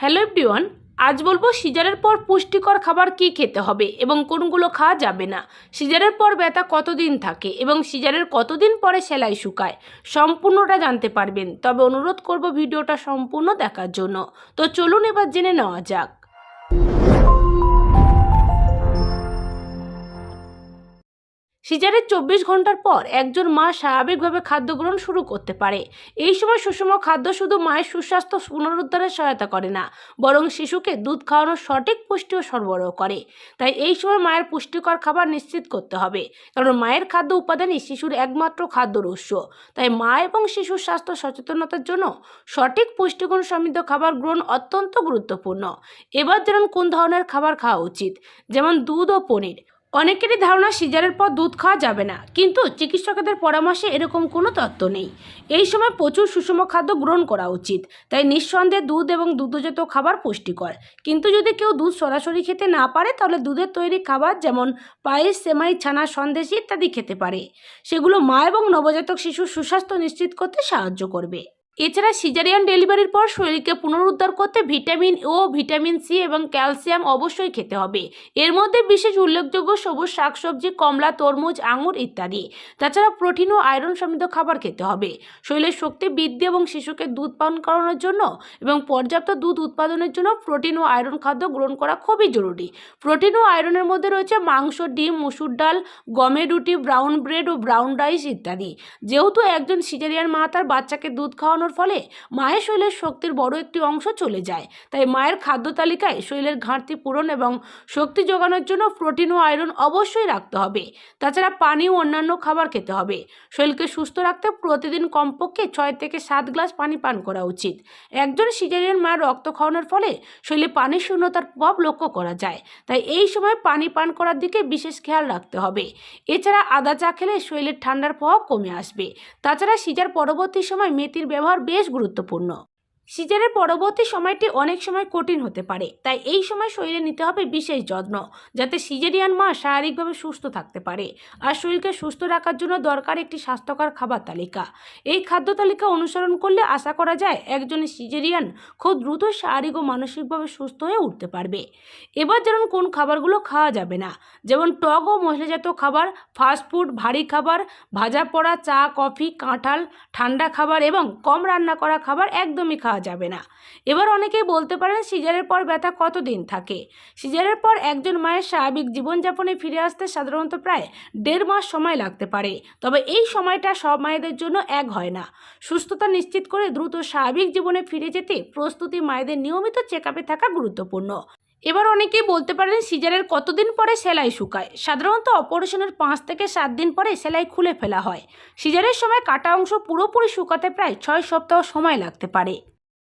Hello everyone, আজ বলব সিজারের পর পুষ্টিকর খাবার কি খেতে হবে এবং কোনগুলো খাওয়া যাবে না। সিজারের পর ব্যথা কতদিন থাকে এবং সিজারের কতদিন পরে সেলাই শুকায়, সম্পূর্ণটা জানতে পারবেন। তবে অনুরোধ করব ভিডিওটা সম্পূর্ণ দেখার জন্য। তো চলুন এবার জেনে নেওয়া যাক। সিজারের চব্বিশ ঘণ্টার পর একজন মা স্বাভাবিকভাবে খাদ্য গ্রহণ শুরু করতে পারে। এই সময় সুষম খাদ্য শুধু মায়ের সুস্বাস্থ্য পুনরুদ্ধারে সহায়তা করে না, বরং শিশুকে দুধ খাওয়ানোর সঠিক পুষ্টিও সরবরাহ করে। তাই এই সময় মায়ের পুষ্টিকর খাবার নিশ্চিত করতে হবে, কারণ মায়ের খাদ্য উপাদানই শিশুর একমাত্র খাদ্যর উৎস। তাই মা এবং শিশুর স্বাস্থ্য সচেতনতার জন্য সঠিক পুষ্টিগুণ সমৃদ্ধ খাবার গ্রহণ অত্যন্ত গুরুত্বপূর্ণ। এবার যেমন কোন ধরনের খাবার খাওয়া উচিত, যেমন দুধ ও পনির। অনেকেরই ধারণা সিজারের পর দুধ খাওয়া যাবে না, কিন্তু চিকিৎসকদের পরামর্শে এরকম কোনো তত্ত্ব নেই। এই সময় প্রচুর সুষম খাদ্য গ্রহণ করা উচিত, তাই নিঃসন্দেহে দুধ এবং দুগ্ধজাত খাবার পুষ্টিকর। কিন্তু যদি কেউ দুধ সরাসরি খেতে না পারে, তাহলে দুধের তৈরি খাবার যেমন পায়েস, সেমাই, ছানা, সন্দেশ ইত্যাদি খেতে পারে। সেগুলো মা এবং নবজাতক শিশুর সুস্বাস্থ্য নিশ্চিত করতে সাহায্য করবে। এছাড়া সিজারিয়ান ডেলিভারির পর শরীরকে পুনরুদ্ধার করতে ভিটামিন ও, ভিটামিন সি এবং ক্যালসিয়াম অবশ্যই খেতে হবে। এর মধ্যে বিশেষ উল্লেখযোগ্য সবুজ শাকসবজি, কমলা, তরমুজ, আঙুর ইত্যাদি। তাছাড়া প্রোটিন ও আয়রন সমৃদ্ধ খাবার খেতে হবে। শরীরের শক্তি বৃদ্ধি এবং শিশুকে দুধ পান করানোর জন্য এবং পর্যাপ্ত দুধ উৎপাদনের জন্য প্রোটিন ও আয়রন খাদ্য গ্রহণ করা খুবই জরুরি। প্রোটিন ও আয়রনের মধ্যে রয়েছে মাংস, ডিম, মুসুর ডাল, গমের রুটি, ব্রাউন ব্রেড ও ব্রাউন রাইস ইত্যাদি। যেহেতু একজন সিজারিয়ান মা, তার বাচ্চাকে দুধ খাওয়ানোর ফলে মায়ের শরীরের শক্তির বড় একটি অংশ চলে যায়। তাই মায়ের খাদ্য তালিকায় শরীরের ঘাটতি পূরণ এবং শক্তি যোগানোর জন্য প্রোটিন ও আয়রন অবশ্যই রাখতে হবে। তাছাড়া পানি ও অন্যান্য খাবার খেতে হবে। শরীরকে সুস্থ রাখতে প্রতিদিন কমপক্ষে ছয় থেকে সাত গ্লাস পানি পান করা উচিত। একজন সিজারিয়ান মায়ের রক্ত খাওয়ানোর ফলে শরীরে পানির শূন্যতার প্রভাব লক্ষ্য করা যায়। তাই এই সময় পানি পান করার দিকে বিশেষ খেয়াল রাখতে হবে। এছাড়া আদা চা খেলে শরীরের ঠান্ডার প্রভাব কমে আসবে। তাছাড়া সিজার পরবর্তী সময় মেথির ব্যবহার বেশ গুরুত্বপূর্ণ। সিজারের পরবর্তী সময়টি অনেক সময় কঠিন হতে পারে, তাই এই সময় শরীরে নিতে হবে বিশেষ যত্ন যাতে সিজারিয়ান মা শারীরিকভাবে সুস্থ থাকতে পারে আর শরীরকে সুস্থ রাখার জন্য দরকার একটি স্বাস্থ্যকর খাবার তালিকা। এই খাদ্য তালিকা অনুসরণ করলে আশা করা যায় একজন সিজেরিয়ান খুব দ্রুত শারীরিক ও মানসিকভাবে সুস্থ হয়ে উঠতে পারবে। এবার যেমন কোন খাবারগুলো খাওয়া যাবে না, যেমন টক ও মশলাজাত খাবার ফাস্টফুড ভারী খাবার, ভাজা পড়া, চা, কফি, কাঁঠাল, ঠান্ডা খাবার এবং কম রান্না করা খাবার একদমই খাওয়া যাবে না। এবার অনেকেই বলতে পারেন, সিজারের পর ব্যথা কতদিন থাকে? সিজারের পর একজন মায়ের স্বাভাবিক জীবনযাপনে ফিরে আসতে সাধারণত প্রায় দেড় মাস সময় লাগতে পারে। তবে এই সময়টা সব মায়েদের জন্য এক হয় না। সুস্থতা নিশ্চিত করে দ্রুত স্বাভাবিক জীবনে ফিরে যেতে প্রস্তুতি মায়েদের নিয়মিত চেক থাকা গুরুত্বপূর্ণ। এবার অনেকেই বলতে পারেন, সিজারের কতদিন পরে সেলাই শুকায়? সাধারণত অপারেশনের পাঁচ থেকে সাত দিন পরে সেলাই খুলে ফেলা হয়। সিজারের সময় কাটা অংশ পুরোপুরি শুকাতে প্রায় ছয় সপ্তাহ সময় লাগতে পারে।